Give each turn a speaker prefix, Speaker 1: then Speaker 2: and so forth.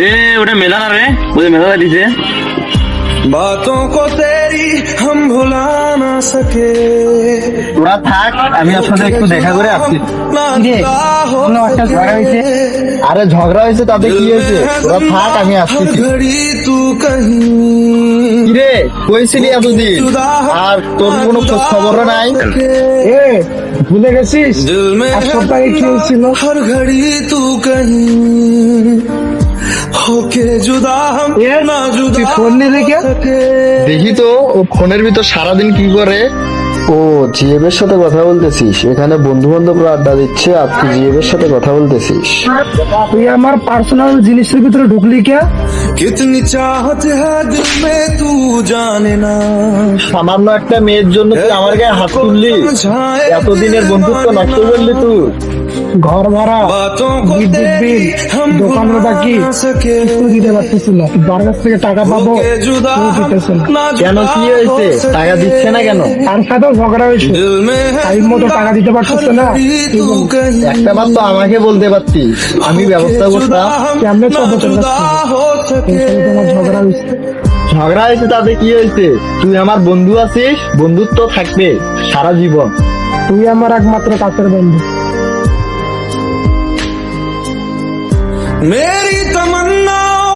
Speaker 1: এ ওটা মেলা না রে? ওই মেলা দিছে।
Speaker 2: বাতোঁ কো তেরি হাম ভুলা না সকে
Speaker 3: ওরা থাক আমি আপনাদের একটু দেখা করে আসছি
Speaker 4: ঝগড়া হয়েছে?
Speaker 3: আরে ঝগড়া হয়েছে তাতে কি হয়েছে? তোরা থাক আমি
Speaker 2: আসছি
Speaker 3: রে কইছিলি এতদিন? আর তোর কোনো খোঁজ খবর নাই?
Speaker 4: এ ভুলে গেছিস? আর সব কি হয়েছিল? ঘড়ি
Speaker 2: তু কহি
Speaker 4: তুই ফোন কে?
Speaker 3: দেখি তো ও ফোনের ভিতর সারাদিন কি করে? ও জিএবের সাথে কথা বলতেছিস? এখানে বন্ধু বান্ধব আড্ডা দিচ্ছে আর তুই জিএবের সাথে কথা বলতেছিস।
Speaker 4: তুই আমার পার্সোনাল জিনিসের ভিতরে ঢুকলি কে?
Speaker 2: কিতনি চাহত হ্যায় দিল মে তু জানে না।
Speaker 3: সামান্য একটা মেয়ের জন্য তুই আমার গায়ে হাত তুললি? এতদিনের বন্ধুত্ব নষ্ট করলি তুই।
Speaker 4: ঘর ভাড়া বিদ্যুৎ থেকে টাকা পাবো
Speaker 3: কেন কি হয়েছে? টাকা দিচ্ছে না কেন?
Speaker 4: তার সাথেও ঝগড়া হয়েছে। টাইম মতো টাকা দিতে পারতেছে না।
Speaker 3: একটা বার তো আমাকে বলতে পারতি। আমি ব্যবস্থা করতাম।
Speaker 4: কেমনে তো ঝগড়া হয়েছে।
Speaker 3: ঝগড়া হয়েছে তাতে কি হয়েছে? তুই আমার বন্ধু আছিস বন্ধুত্ব থাকবে সারা জীবন।
Speaker 4: তুই আমার একমাত্র কাছের বন্ধু।
Speaker 2: मेरी तमन्ना